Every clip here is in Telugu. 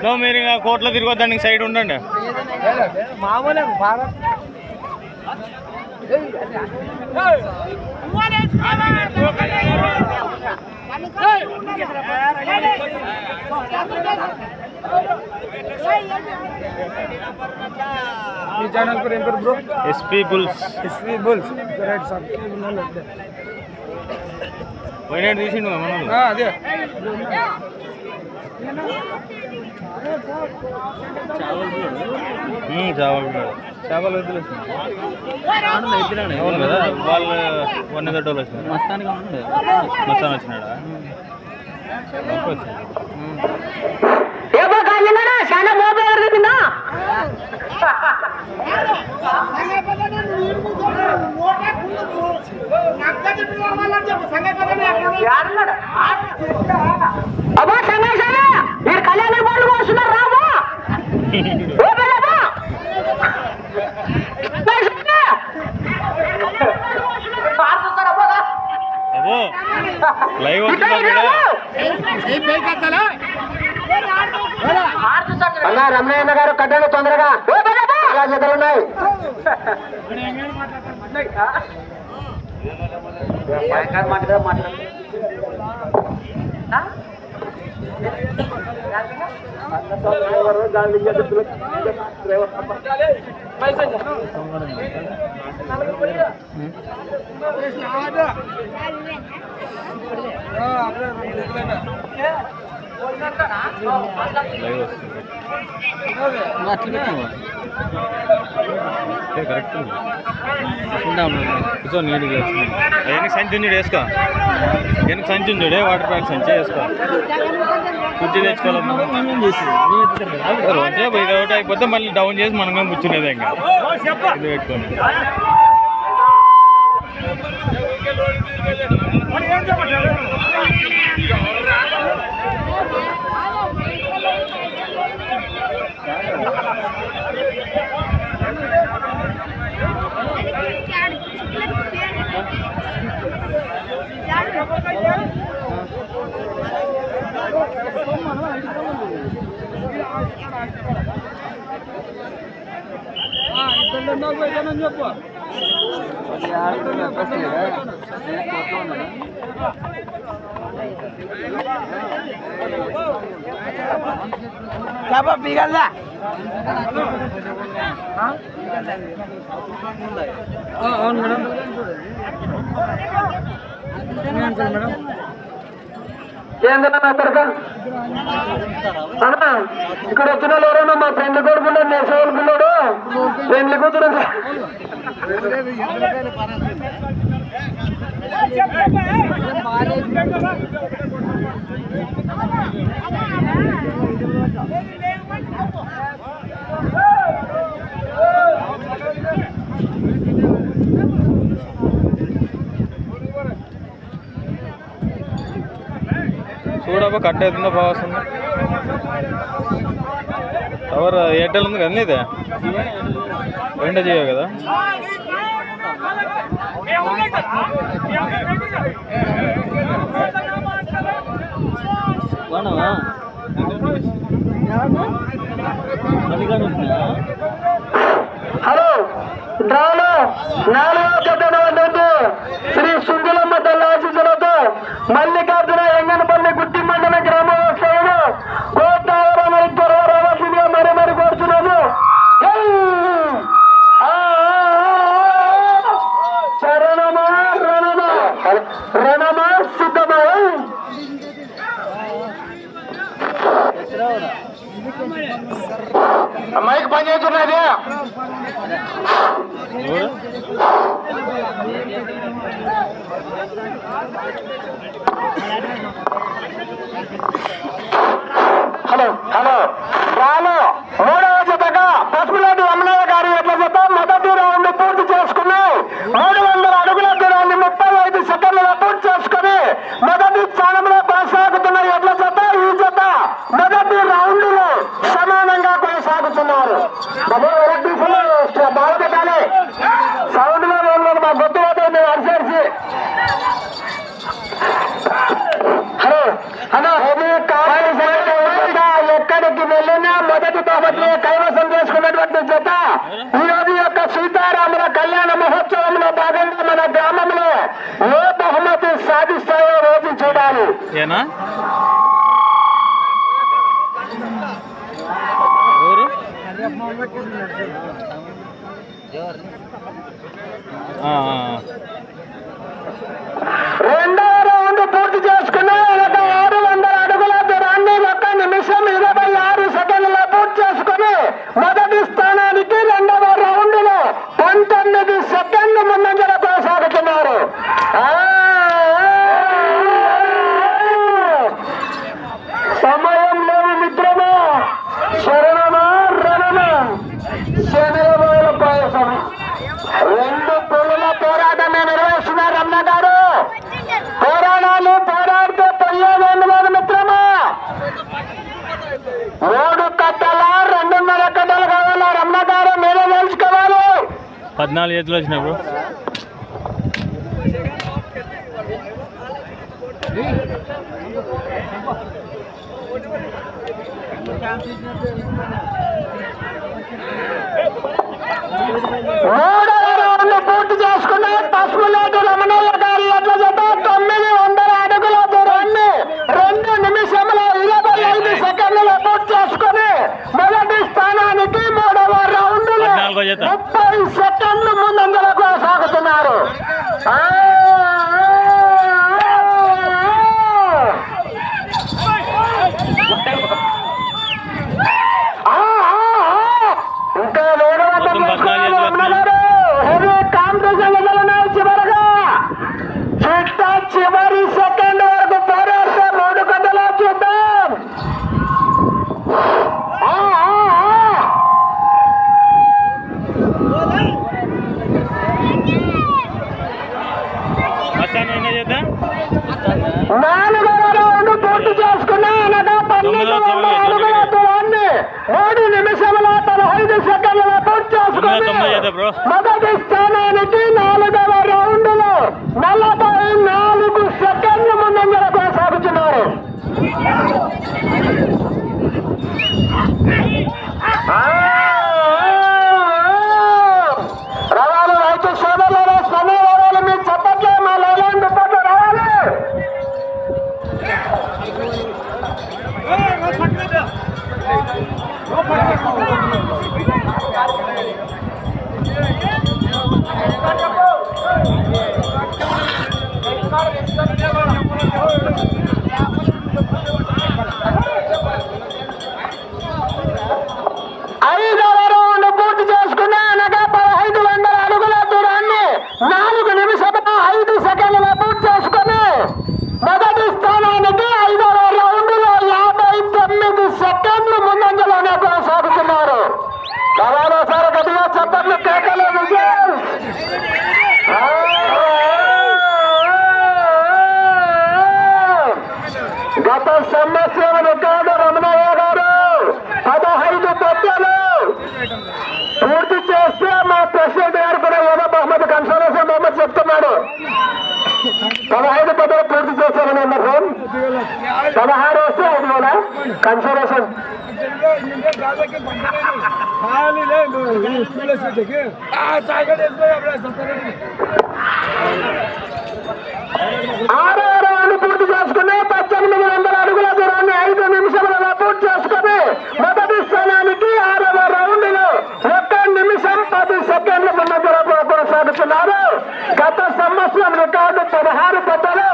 సో మీరు ఇంకా కోట్లో తిరగొద్దండి సైడ్ ఉండండి. మామూలు భారత్ మీ ఛానల్ పేరు ఏం పేరు bro SP bulls SV bulls right sir పోయినట్టు తీసిండు మనోళ్ళు. అదే. చావల్ చేపలు వద్దులు అవును కదా వాళ్ళు వన్ గడ్డలు వచ్చినారు మస్తానికి ఉండే మస్తాన్ వచ్చినాడా? గొప్ప వచ్చినాడు. అబ్బా సంగేశాల మీరు కళ్యాణ బాలు వస్తున్నారు రాబా లైవ్ వస్తుందా అన్నా రమణయ్య గారు కట్టండి తొందరగా చాలా జతలు ఉన్నాయి కరెక్ట్ కూర్చో నీట్గా వెనక్కి సంచి ఉంది వేసుకో వెనక సంచి ఉంది వాటర్ ప్యాక్ సంచి వేసుకో కుర్చీ తెచ్చుకోవాలమ్మా రోజే ఇది ఒకటి అయిపోతే మళ్ళీ డౌన్ చేసి మనం కానీ కూర్చునేదే ఇంకా ఇది పెట్టుకొని చెప్పు చేప పీగల్దా అవును మేడం మేడం ఏందన్నా తరక అన్నా ఇక్కడ వచ్చిన వాళ్ళు ఎవరన్నా మా ఫ్రెండ్ కొడుకున్నాడు నేను చదువుకున్నాడు ఫ్రెండ్లు కూతురు చూడబ్బా కట్ అవుతుందో బాగా వస్తుంది టవర్ ఎయిర్టెల్ ఉంది కదా ఇది? రెండో జియో కదా? మైక్ పని చేస్తున్నది హలో హలో. రాలో মাদানিস্তান చేతిలో వచ్చినప్పుడు ఓడ ముప్పై సెకండ్ల ముందంజలకు సాగుతున్నారు. పదహారు వస్తే ఐదు వేల కన్సర్వేషన్ ఆరు అని పూర్తి చేసుకుని పద్దెనిమిది వందల అడుగుల దూరాన్ని ఐదు నిమిషంలో పూర్తి చేసుకుని పదకొండు రికార్డు పదహారు పట్టాలు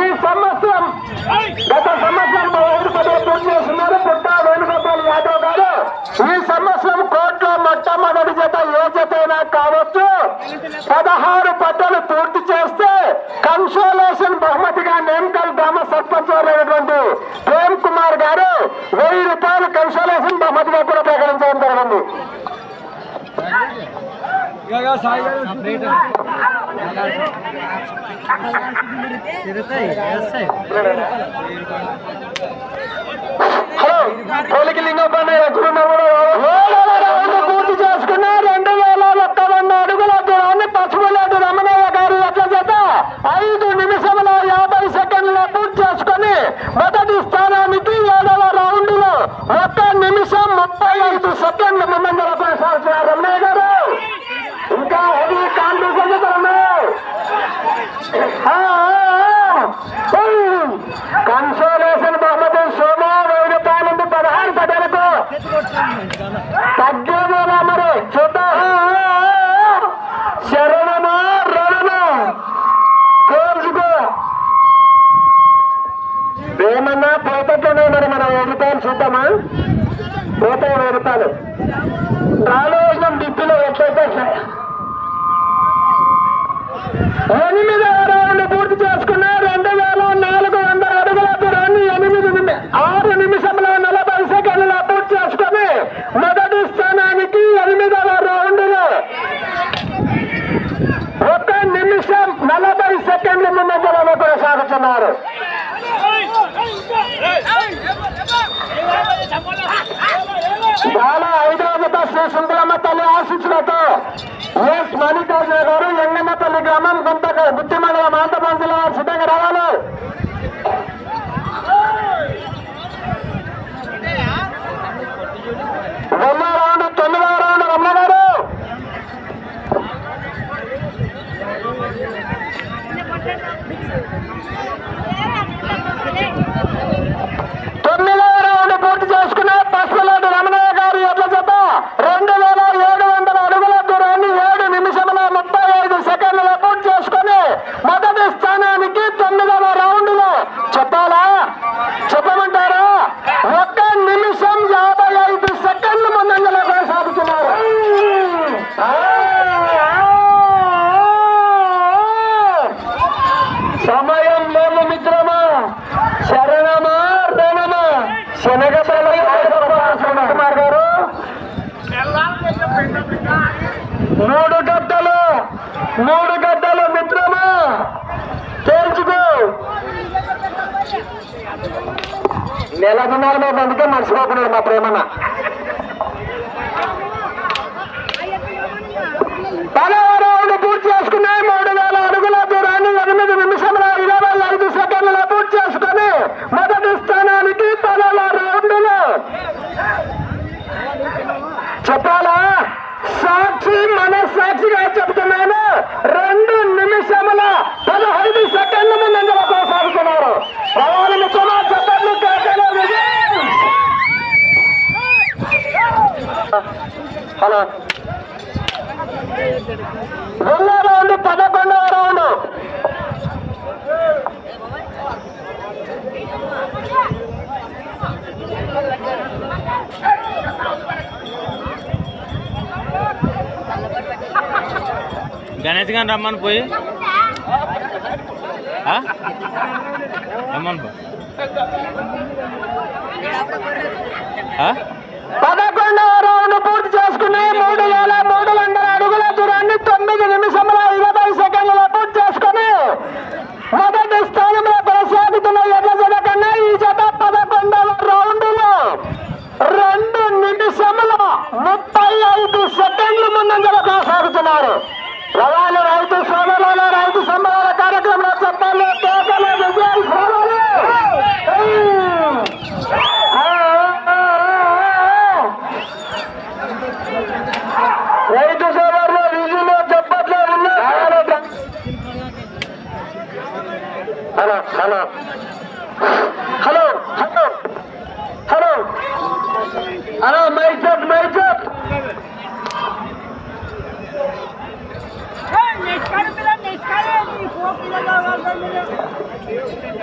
ఈ సంవత్సరం గత సంవత్సరం ఐదు పదవి పూర్తి చేస్తున్నారు. పుట్టా వేణుగోపాల్ యాదవ్ గారు. ఈ సంవత్సరం కోర్టులో మొట్టమొదటి జత ఏ జత అయినా కావచ్చు. పదహారు పట్టలు పూర్తి చేస్తే కన్సోలేషన్ బహుమతిగా నేమకల్ గ్రామ సర్పంచ్ అయినటువంటి ప్రేమ్ కుమార్ గారు వెయ్యి రూపాయలు కన్సోలేషన్ బహుమతిగా కూడా ప్రకటించడం జరిగింది. హలో కోలికి లింగప్పన్న పూర్తి చేసుకున్న రెండు వేల ఒక్క వంద అడుగుల దూరాన్ని పసుపులేడు రమణయ్య గారి ఎట్ల చేత ఐదు నిమిషముల యాభై సెకండ్ల పూర్తి చేసుకొని మొదటి స్థానానికి ఎనిమిది రౌండ్ పూర్తి చేసుకున్న రెండు వేల నాలుగు వందల అడుగుల దూరాన్ని ఎనిమిది ఆరు నిమిషంలో నలభై సెకండ్లు పూర్తి చేసుకుని మొదటి స్థానానికి ఎనిమిదవ రౌండ్లో ఒక నిమిషం నలభై సెకండ్ల ముందంజలలో కొనసాగుతున్నారు. చాలా హైదరాబాద్ శ్రీ సుందరమ్మ తల్లి ఆశించినతో ఎస్ మల్లికార్జున గారు ఎంగన్నపల్లి గ్రామం గుంత గుత్తి మండలం ఆంధ్రప్రదేశ్ జిల్లా సిద్ధంగా రావాలి రెండో రౌండ్ తొమ్మిదవ రౌండ్ రమణ గారు తొమ్మిదవ రౌండ్ పూర్తి చేసుకున్న పసుపులాంటి రమణయ్య గారు ఎట్ల జత రెండు వేల ఏడు వందల అడుగుల దూరాన్ని ఏడు నిమిషముల ముప్పై ఐదు సెకండ్ల పూర్తి చేసుకుని మొదటి స్థానానికి తొమ్మిదవ రౌండ్లో చెప్పాలా చెప్పమంటారా ఒక్క నిమిషం యాభై ఐదు సెకండ్లు ముందంజలో కొనసాగుతున్నారు ఆ, ఆ, సమయం లేదు మిత్రమా శరణమా రణమా శనగ కుమార్ గారు మూడు గడ్డలు మూడు గడ్డలు మిత్రమా తేల్చుకో నెలకున్నారు మేము అందుకే మర్చిపోకున్నాడు మా ప్రేమన్న పదవ రౌండ్ పూర్తి చేసుకున్నాయి మూడు వేల అడుగుల దూరాన్ని ఎనిమిది నిమిషముల ఇరవై ఐదు సెకండ్ల పూర్తి చేసుకుని మొదటి స్థానానికి పదవ రౌండ్లో చెప్పాలా సాక్షి మన సాక్షిగా చెబుతున్నాను రెండు నిమిషముల పదహైదు సెకండ్ల ముందంజలో కొనసాగుతున్నారు ప్రవాణి మిత్రమా చెప్పండి కేకలు విజయ్! హలో రెండో రౌండ్ పదకొండవ రౌండ్ గారిని రమ్మని పోయి? రమ్మని పో? పదకొండవ రౌండ్ పూర్తి చేసుకుని మూడు వేల మూడు వందల అడుగుల దూరాన్ని తొమ్మిది నిమిషముల ఇరవై సెకండ్ల పూర్తి చేసుకుని మొదటి స్థానంలో కొనసాగుతున్న ఎడ్ల జత కన్నా ఈ జత పదకొండవ రౌండ్లో రెండు నిమిషముల ముప్పై ఐదు సెకండ్లు ముందంజలో కొనసాగుతున్నారు రవాణా రైతు సోదరుల రైతు సంబంధాల కార్యక్రమంలో చెప్పాలి కేకల విజయాలు కావాలి. ఆ, ఆ, ఆ, ఆ. రైతు సోదరులు విజులు చెప్పట్లో ఉన్నారు hello hello hello hello hello hello మైచప్ మైచప్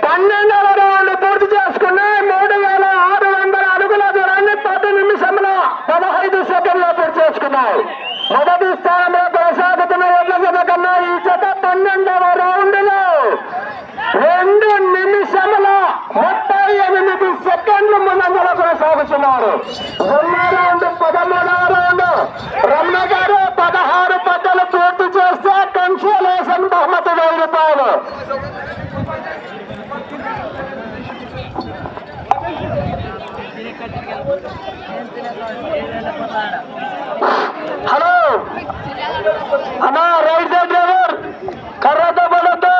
పన్నెండవ రౌండ్ పూర్తి చేసుకున్న మూడు వేల ఆరు వందల అడుగుల దూరాన్ని పది నిమిషంలో పదహైదు సెకండ్లో పూర్తి చేసుకున్నాయి మొదటి స్థానంలో కొనసాగుతున్న ఎడ్ల జత కన్నా ఈ జత పన్నెండవ రౌండ్లో రెండు నిమిషముల ముప్పై ఎనిమిది సెకండ్లు ముందంజలో కొనసాగుతున్నారు రెండో రౌండ్ పదమూడవ రౌండ్ రమణ గారు పదహారు పట్టలు పూర్తి చేస్తే కన్సోలేషన్ బహుమతి వెయ్యి రూపాయలు హలో అన్నా రైట్ సైడ్ డ్రైవర్ కర్రతో పడద్దు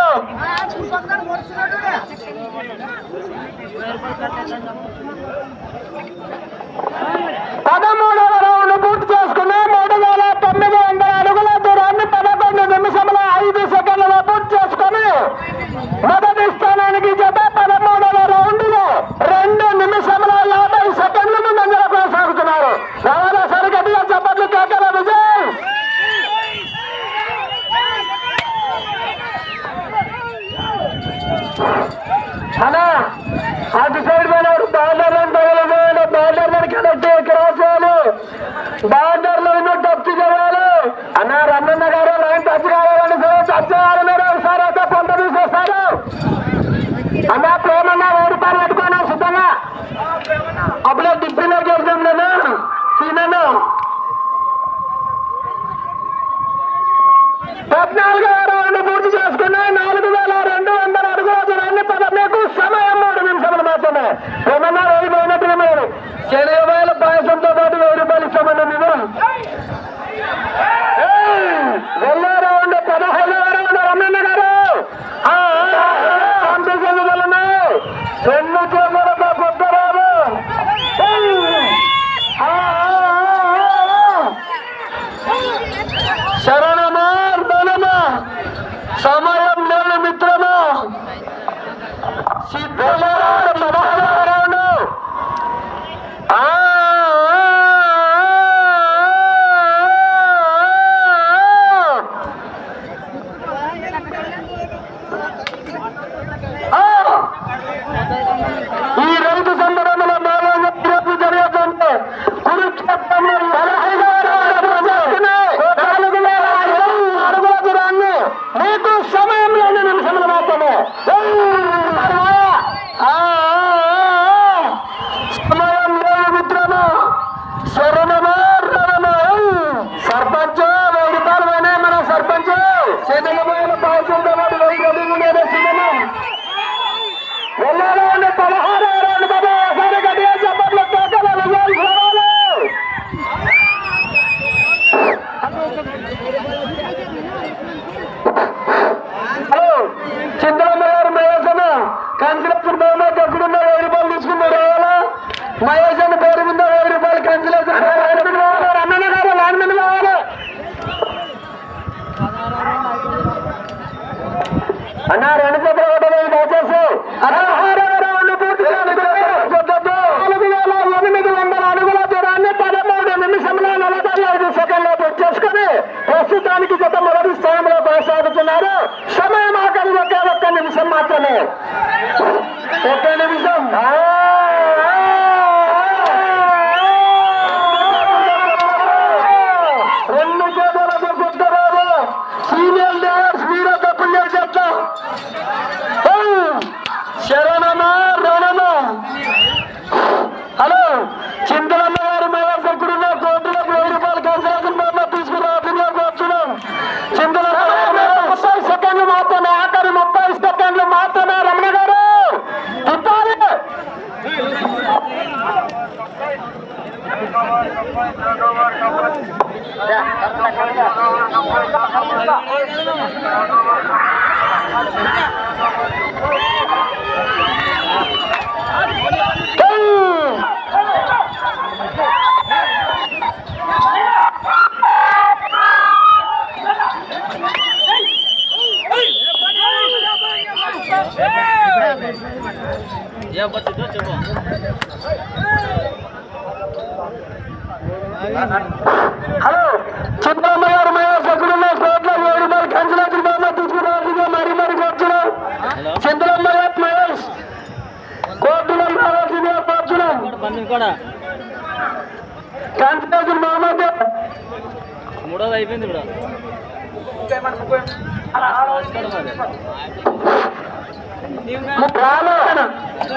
அண்ணா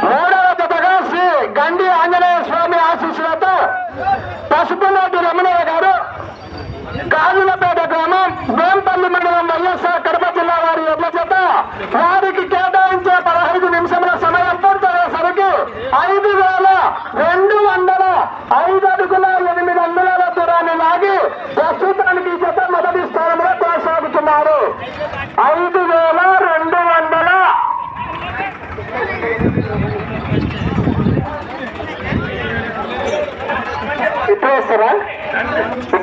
మూడవ జతగా శ్రీ గండి ఆంజనేయ స్వామి ఆశీస్సులతో పసుపులో come on